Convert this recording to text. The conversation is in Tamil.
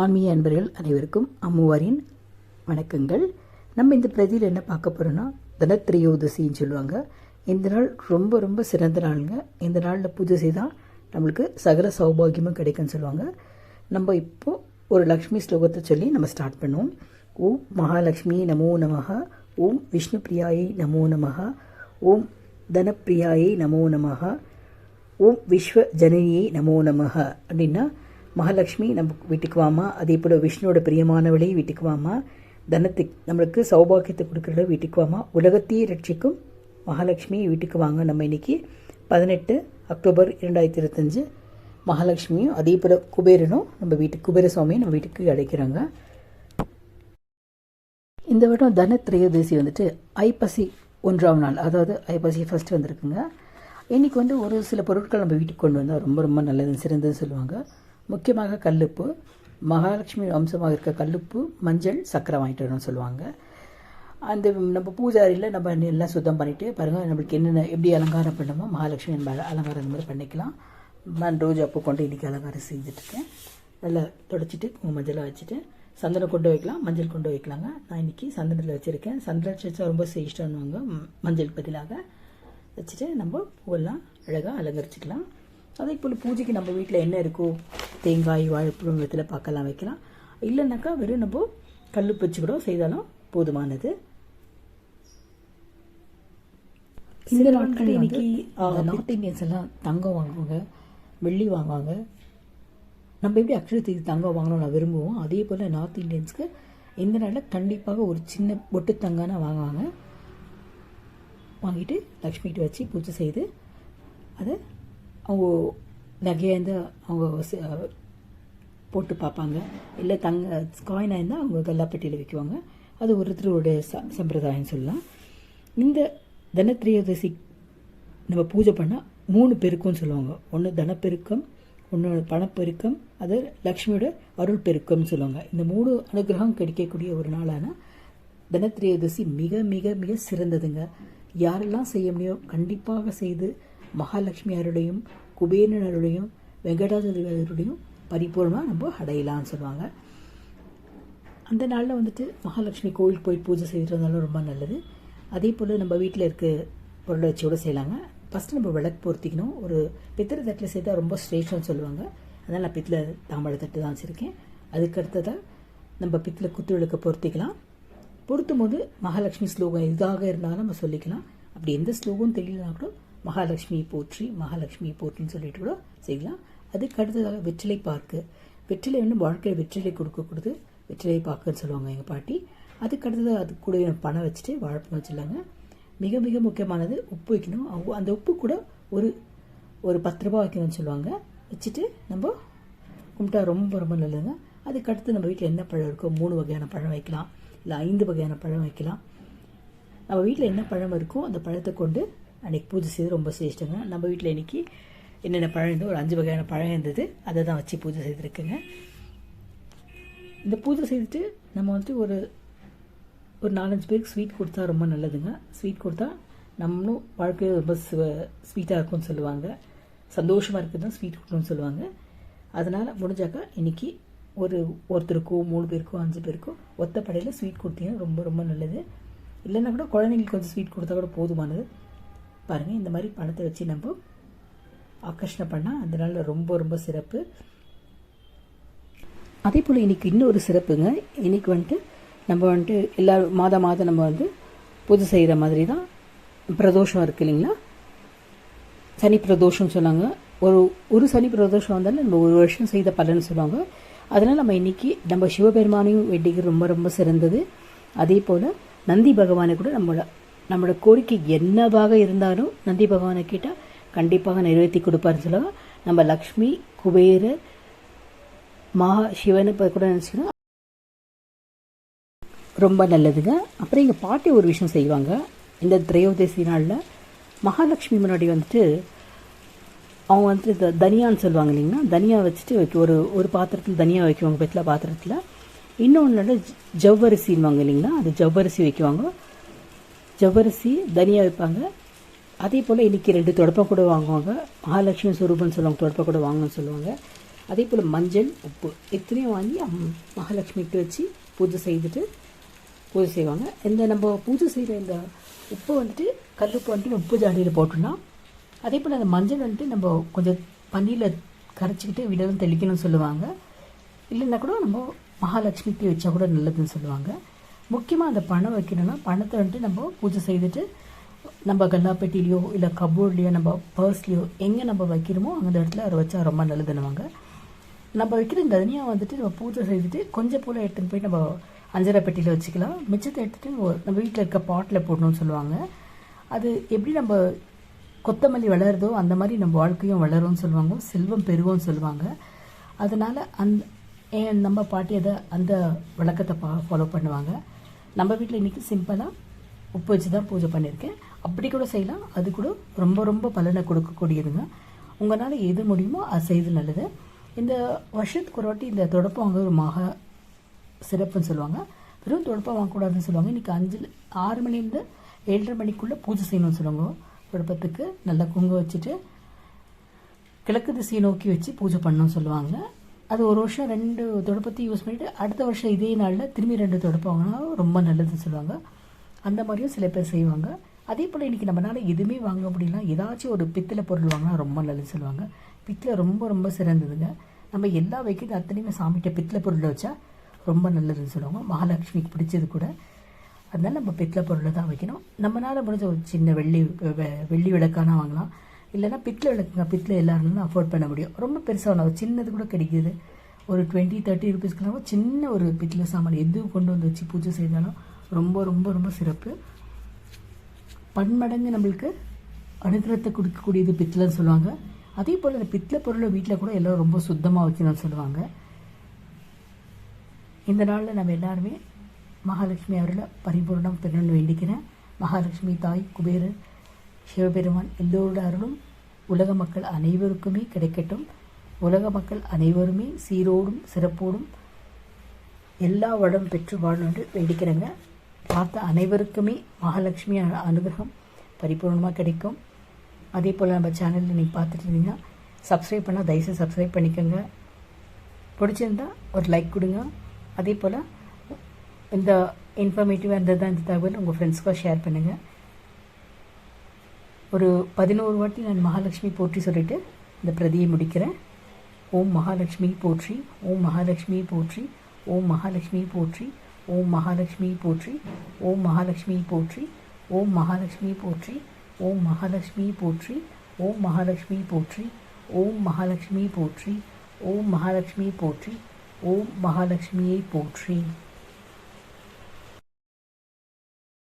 ஆன்மீக அன்பர்கள் அனைவருக்கும் அம்முவாரின் வணக்கங்கள். நம்ம இந்த பிரதியில் என்ன பார்க்க போகிறோன்னா தனத்திரையோதசின்னு சொல்லுவாங்க. இந்த நாள் ரொம்ப ரொம்ப சிறந்த நாளுங்க. இந்த நாளில் பூஜை செய்தால் நம்மளுக்கு சகல சௌபாகியமும் கிடைக்கும்னு சொல்லுவாங்க. நம்ம இப்போ ஒரு லக்ஷ்மி ஸ்லோகத்தை சொல்லி நம்ம ஸ்டார்ட் பண்ணுவோம். ஓம் மகாலட்சுமி நமோ நமக ஓம் விஷ்ணு பிரியாயை நமோ நமக ஓம் தனப்பிரியாயை நமோ நமக ஓம் விஸ்வ ஜனனியை நமோ நமக அப்படின்னா மகாலட்சுமி நம்ம வீட்டுக்கு வாமா. அதே போல் விஷ்ணுவோட பிரியமானவளே வீட்டுக்கு வாமா. தனத்தை நம்மளுக்கு சௌபாகியத்தை கொடுக்குறத வீட்டுக்கு வாமா. உலகத்தையே ரட்சிக்கும் மகாலட்சுமி வீட்டுக்கு வாங்க. நம்ம இன்னைக்கு பதினெட்டு அக்டோபர் இரண்டாயிரத்தி இருபத்தஞ்சு மகாலட்சுமியும் அதே போல் குபேரனும் நம்ம வீட்டுக்கு குபேர சுவாமியும் நம்ம வீட்டுக்கு அழைக்கிறாங்க. இந்த வருடம் தன திரையோதசி வந்துட்டு ஐப்பசி ஒன்றாம் நாள். அதாவது ஐப்பசி ஃபர்ஸ்ட் வந்திருக்குங்க. இன்றைக்கி வந்து ஒரு சில பொருட்கள் நம்ம வீட்டுக்கு கொண்டு வந்தால் ரொம்ப ரொம்ப நல்லது சிறந்ததுன்னு சொல்லுவாங்க. முக்கியமாக கல்லுப்பு மகாலட்சுமி அம்சமாக இருக்க கல்லுப்பு மஞ்சள் சக்கரை வாங்கிட்டு வரணும்னு சொல்லுவாங்க. அந்த நம்ம பூஜாரியில் நம்ம எல்லாம் சுத்தம் பண்ணிவிட்டு பாருங்கள் நம்மளுக்கு என்னென்ன எப்படி அலங்காரம் பண்ணணுமோ மகாலட்சுமி நம்ம அலங்காரம் இந்த மாதிரி பண்ணிக்கலாம். நான் ரோஜா பூ கொண்டு இன்றைக்கி அலங்காரம் செஞ்சுட்ருக்கேன் நல்லா தொடச்சிட்டு மஞ்சளாக வச்சுட்டு சந்தனம் கொண்டு வைக்கலாம் மஞ்சள் கொண்டு வைக்கலாங்க. நான் இன்றைக்கி சந்தனத்தில் வச்சுருக்கேன். சந்தனம் வச்சா ரொம்ப இஷ்டம்னுவாங்க மஞ்சள் பதிலாக வச்சுட்டு நம்ம பூவெல்லாம் அழகாக அலங்கரிச்சிக்கலாம். அதே போல் பூஜைக்கு நம்ம வீட்டில் என்ன இருக்கோ தேங்காய் வாழைப்பழம் வெத்தில் பார்க்கலாம் வைக்கலாம். இல்லைன்னாக்கா வெறும் நம்ம கல் வச்சு கூட செய்தாலும் போதுமானது. இந்த நாட்கள் இன்னைக்கு நார்த் இந்தியன்ஸ் எல்லாம் தங்கம் வாங்குவாங்க வெள்ளி வாங்குவாங்க. நம்ம எப்படி அக்ஷரத்துக்கு தங்கம் வாங்கணும் நான் விரும்புவோம். அதே போல் நார்த் இந்தியன்ஸ்க்கு இந்த நாளில் கண்டிப்பாக ஒரு சின்ன பொட்டு தங்கம்னா வாங்குவாங்க. வாங்கிட்டு லக்ஷ்மிகிட்ட வச்சு பூஜை செய்து அதை அவங்க நகையாக அவங்க போட்டு பார்ப்பாங்க. இல்லை தங்க காயினாக இருந்தால் அவங்க கல்லாப்பட்டியில் வைக்குவாங்க. அது ஒருத்தருடைய ச சம்பிரதாயம் சொல்லலாம். இந்த தனத்திரையோதசி நம்ம பூஜை பண்ணால் மூணு பெருக்கம்னு சொல்லுவாங்க. ஒன்று தனப்பெருக்கம் ஒன்று பணப்பெருக்கம் அது லக்ஷ்மியோட அருள் பெருக்கம்னு சொல்லுவாங்க. இந்த மூணு அனுகிரகம் கிடைக்கக்கூடிய ஒரு நாளான தனத்திரையோதசி மிக மிக மிக சிறந்ததுங்க. யாரெல்லாம் செய்ய முடியும் கண்டிப்பாக செய்து மகாலட்சுமி அருளையும் குபேரன் அருளையும் வெங்கடாஜலி அருளையும் பரிபூர்ணமாக நம்ம அடையலாம்னு சொல்லுவாங்க. அந்த நாளில் வந்துட்டு மகாலட்சுமி கோவிலுக்கு போய் பூஜை செய்துட்டு வந்தாலும் ரொம்ப நல்லது. அதே போல் நம்ம வீட்டில் இருக்க பொருளை வச்சு கூட செய்யலாங்க. ஃபஸ்ட்டு நம்ம விளக்கு பொருத்திக்கணும். ஒரு பித்தளை தட்டில் செய்தால் ரொம்ப ஸ்ரேஷ்டம்னு சொல்லுவாங்க. அதனால் நான் பித்தளை தாமரை தட்டு தான் வச்சுருக்கேன். அதுக்கு அடுத்ததாக நம்ம பித்தளை குத்து விளக்க பொருத்திக்கலாம். பொருத்தும் போது மகாலட்சுமி ஸ்லோகம் எதாக இருந்தாலும் நம்ம சொல்லிக்கலாம். அப்படி எந்த ஸ்லோகம் தெரியலனா கூட மகாலட்சுமி போற்றி மகாலட்சுமி போற்றின்னு சொல்லிட்டு கூட செய்யலாம். அதுக்கு அடுத்ததாக வெற்றிலை பார்க்கு. வெற்றிலை வந்து வாழ்க்கையில் வெற்றிலை கொடுக்கக்கூடாது வெற்றிலை பார்க்குன்னு சொல்லுவாங்க எங்கள் பாட்டி. அதுக்கு அடுத்தது அது கூட பணம் வச்சுட்டு வாழைப்பழம் வச்சிடலாங்க. மிக மிக முக்கியமானது உப்பு வைக்கணும். அந்த உப்பு கூட ஒரு ஒரு பத்து ரூபா வைக்கணும்னு சொல்லுவாங்க. வச்சுட்டு நம்ம கும்பிட்டா ரொம்ப ரொம்ப நல்லதுங்க. அதுக்கு அடுத்து நம்ம வீட்டில் என்ன பழம் இருக்கோ மூணு வகையான பழம் வைக்கலாம். இல்லை ஐந்து வகையான பழம் வைக்கலாம். நம்ம வீட்டில் என்ன பழம் இருக்கோ அந்த பழத்தை கொண்டு அன்றைக்கி பூஜை செய்து ரொம்ப சிரேஷ்டங்க. நம்ம வீட்டில் இன்றைக்கி என்னென்ன பழம் இருந்தோ ஒரு அஞ்சு வகையான பழம் இருந்தது. அதை தான் வச்சு பூஜை செய்திருக்குங்க. இந்த பூஜை செய்துட்டு நம்ம வந்துட்டு ஒரு ஒரு நாலஞ்சு பேருக்கு ஸ்வீட் கொடுத்தா ரொம்ப நல்லதுங்க. ஸ்வீட் கொடுத்தா நம்மளும் வாழ்க்கையில் ரொம்ப ஸ்வீட்டாக இருக்கும்னு சொல்லுவாங்க. சந்தோஷமாக இருக்கிறது தான் ஸ்வீட் கொடுக்கணும்னு சொல்லுவாங்க. அதனால் முடிஞ்சாக்கா இன்றைக்கி ஒரு ஒருத்தருக்கோ மூணு பேருக்கோ அஞ்சு பேருக்கோ ஒத்த படையில் ஸ்வீட் கொடுத்தீங்கன்னா ரொம்ப ரொம்ப நல்லது. இல்லைன்னா கூட குழந்தைங்களுக்கு கொஞ்சம் ஸ்வீட் கொடுத்தா கூட போதுமானது. பாருங்கள் இந்த மாதிரி பணத்தை வச்சு நம்ம ஆக்கர்ஷணம் பண்ணால் அதனால் ரொம்ப ரொம்ப சிறப்பு. அதே போல் இன்றைக்கி இன்னொரு சிறப்புங்க. இன்றைக்கி வந்துட்டு நம்ம வந்துட்டு எல்லா மாதம் மாதம் நம்ம வந்து புது செய்கிற மாதிரி தான் பிரதோஷம் இருக்குது இல்லைங்களா? சனி பிரதோஷம் சொன்னாங்க. ஒரு ஒரு சனி பிரதோஷம் வந்தாலும் நம்ம ஒரு வருஷம் செய்த பலன்னு சொல்லுவாங்க. அதனால் நம்ம இன்றைக்கி நம்ம சிவபெருமானையும் வேண்டிக்கிறது ரொம்ப ரொம்ப சிறந்தது. அதே போல் நந்தி பகவானை கூட நம்மளோட நம்மளோட கோரிக்கை என்னவாக இருந்தாலும் நந்தி பகவானை கேட்டால் கண்டிப்பாக நிறைவேற்றி கொடுப்பாருன்னு சொல்லுவாங்க. நம்ம லக்ஷ்மி குபேரர் மகா சிவனை கூட நினச்சிக்கணும். ரொம்ப நல்லதுங்க. அப்புறம் எங்கள் பாட்டி ஒரு விஷயம் செய்வாங்க. இந்த திரையோதசி நாளில் மகாலட்சுமி முன்னாடி வந்துட்டு அவங்க வந்துட்டு இந்த தனியான்னு சொல்லுவாங்க இல்லைங்கன்னா தனியா வச்சுட்டு வைக்க ஒரு ஒரு பாத்திரத்தில் தனியாக வைக்குவாங்க பெட்டில் பாத்திரத்தில். இன்னொன்று ஜவ்வரிசின்வாங்க இல்லைங்களா? அது ஜவ்வரிசி வைக்குவாங்க. ஜவ்வரிசி தனியாக வைப்பாங்க அதே போல் இன்றைக்கி ரெண்டு தொடப்பம் கூட வாங்குவாங்க. மகாலட்சுமி சுரூபம்னு சொல்லுவாங்க தொடப்பம் கூட வாங்கணும்னு சொல்லுவாங்க. அதே போல் மஞ்சள் உப்பு இத்தனையும் வாங்கி அம்- மகாலட்சுமிக்கு வச்சு பூஜை செய்துட்டு பூஜை செய்வாங்க. இந்த நம்ம பூஜை செய்கிற இந்த உப்பு வந்துட்டு கல்லுப்பு வந்துட்டு உப்பு ஜாடியில் போட்டோம்னா அதே போல் அந்த மஞ்சள் வந்துட்டு நம்ம கொஞ்சம் பன்னியில் கரைச்சிக்கிட்டு விடவும் தெளிக்கணும்னு சொல்லுவாங்க. இல்லைன்னா கூட நம்ம மகாலட்சுமிக்கு வச்சா கூட நல்லதுன்னு சொல்லுவாங்க. முக்கியமாக அந்த பணம் வைக்கணும்னா பணத்தை வந்துட்டு நம்ம பூஜை செய்துட்டு நம்ம கல்லாப்பெட்டிலையோ இல்லை கபோர்ட்லேயோ நம்ம பர்ஸ்லேயோ எங்கே நம்ம வைக்கிறோமோ அந்த இடத்துல அதை வச்சா ரொம்ப நல்லதுன்னுவாங்க நம்ம வைக்கிற இந்த தனியாக வந்துட்டு நம்ம பூஜை செய்துட்டு கொஞ்சம் போல் எடுத்துன்னு போய் நம்ம அஞ்சரை பெட்டியில் வச்சுக்கலாம். மிச்சத்தை எடுத்துகிட்டு நம்ம வீட்டில் இருக்க பாட்டில் போடணும்னு சொல்லுவாங்க. அது எப்படி நம்ம கொத்தமல்லி வளருதோ அந்த மாதிரி நம்ம வாழ்க்கையும் வளரும்னு சொல்லுவாங்க. செல்வம் பெறுவோம்னு சொல்லுவாங்க. அதனால் அந்த ஏன் நம்ம பாட்டி அதை அந்த விளக்கத்தை பா ஃபாலோ பண்ணுவாங்க? நம்ம வீட்டில் இன்றைக்கி சிம்பிளாக உப்பு வச்சு தான் பூஜை பண்ணியிருக்கேன். அப்படி கூட செய்யலாம். அது கூட ரொம்ப ரொம்ப பலனை கொடுக்கக்கூடியதுங்க. உங்களால் எது முடியுமோ அது செய்து நல்லது. இந்த வருஷத்துக்கு ஒரு வாட்டி இந்த தொடப்பம் வாங்க ஒரு மகா சிறப்புன்னு சொல்லுவாங்க. வெறும் தொடப்பம் வாங்கக்கூடாதுன்னு சொல்லுவாங்க. இன்றைக்கி அஞ்சு ஆறு மணிலேருந்து ஏழரை மணிக்குள்ளே பூஜை செய்யணும்னு சொல்லுவாங்க. தொடப்பத்துக்கு நல்லா குங்குமம் வச்சுட்டு கிழக்கு திசையை நோக்கி வச்சு பூஜை பண்ணணும்னு சொல்லுவாங்க. அது ஒரு வருஷம் ரெண்டு தொடப்பத்தை யூஸ் பண்ணிவிட்டு அடுத்த வருஷம் இதே நாளில் திரும்பி ரெண்டு தொடப்பம் வாங்கினா ரொம்ப நல்லதுன்னு சொல்லுவாங்க. அந்த மாதிரியும் சில பேர் செய்வாங்க. அதே போல் இன்றைக்கி நம்மளால் எதுவுமே வாங்க முடியல ஏதாச்சும் ஒரு பித்தளை பொருள் வாங்கினா ரொம்ப நல்லதுன்னு சொல்லுவாங்க. பித்தளை ரொம்ப ரொம்ப சிறந்ததுங்க. நம்ம எல்லா வைக்கிறது அத்தனையுமே சாமிகிட்ட பித்தளை பொருளை வச்சா ரொம்ப நல்லதுன்னு சொல்லுவாங்க. மகாலட்சுமிக்கு பிடிச்சது கூட. அதனால் நம்ம பித்தளை பொருளை தான் வைக்கணும். நம்மளால் முடிஞ்ச ஒரு சின்ன வெள்ளி வெ- வெள்ளி விளக்கானா வாங்கலாம். இல்லைனா பித்தளை விளக்குங்க பிட்டில் எல்லாருமே அஃபோர்ட் பண்ண முடியும். ரொம்ப பெருசாக ஒன்று சின்னது கூட கிடைக்கிது. ஒரு டுவெண்ட்டி தேர்ட்டி ருபீஸ்க்குலாம் சின்ன ஒரு பித்தளை சாமான் எது கொண்டு வந்து வச்சு பூஜை செய்தாலும் ரொம்ப ரொம்ப ரொம்ப சிறப்பு. பன்மடங்கு நம்மளுக்கு அனுகிரகத்தை கொடுக்கக்கூடியது பித்தளைன்னு சொல்லுவாங்க. அதே போல் இந்த பித்தளை பொருளை வீட்டில் கூட எல்லோரும் ரொம்ப சுத்தமாக வைக்கணும்னு சொல்லுவாங்க. இந்த நாளில் நம்ம எல்லாருமே மகாலட்சுமி அவர்களை பரிபூர்ணம் பெறணும்னு வேண்டிக்கிறேன். மகாலட்சுமி தாய் குபேரர் சிவபெருமான் எல்லோரோட அருளும் உலக மக்கள் அனைவருக்குமே கிடைக்கட்டும். உலக மக்கள் அனைவருமே சீரோடும் சிறப்போடும் எல்லா வளம் பெற்று வாழணும் என்று வேண்டிக்கிறேங்க. பார்த்த அனைவருக்குமே மகாலட்சுமி அ- அனுகிரகம் பரிபூர்ணமாக கிடைக்கும். அதே போல் நம்ம சேனலில் நீங்கள் பார்த்துட்டு இருந்தீங்கன்னா சப்ஸ்கிரைப் பண்ணால் தயவுசெய்து சப்ஸ்கிரைப் பண்ணிக்கோங்க. பிடிச்சிருந்தா ஒரு லைக் கொடுங்க. அதே போல் இந்த இன்ஃபர்மேட்டிவாக இருந்தது தான் இந்த தகவல் உங்கள் ஃப்ரெண்ட்ஸ்க்காக ஷேர் பண்ணுங்கள் ஒரு பதினோரு வாட்டி நான் மகாலட்சுமி போற்றி சொல்லிட்டு இந்த பிரதியை முடிக்கிறேன் ஓம் மகாலட்சுமி போற்றி ஓம் மகாலட்சுமி போற்றி ஓம் மகாலட்சுமி போற்றி ஓம் மகாலட்சுமி போற்றி ஓம் மகாலட்சுமி போற்றி ஓம் மகாலட்சுமி போற்றி ஓம் மகாலட்சுமி போற்றி ஓம் மகாலட்சுமி போற்றி ஓம் மகாலட்சுமி போற்றி ஓம் மகாலட்சுமி போற்றி ஓம் மகாலட்சுமியை போற்றி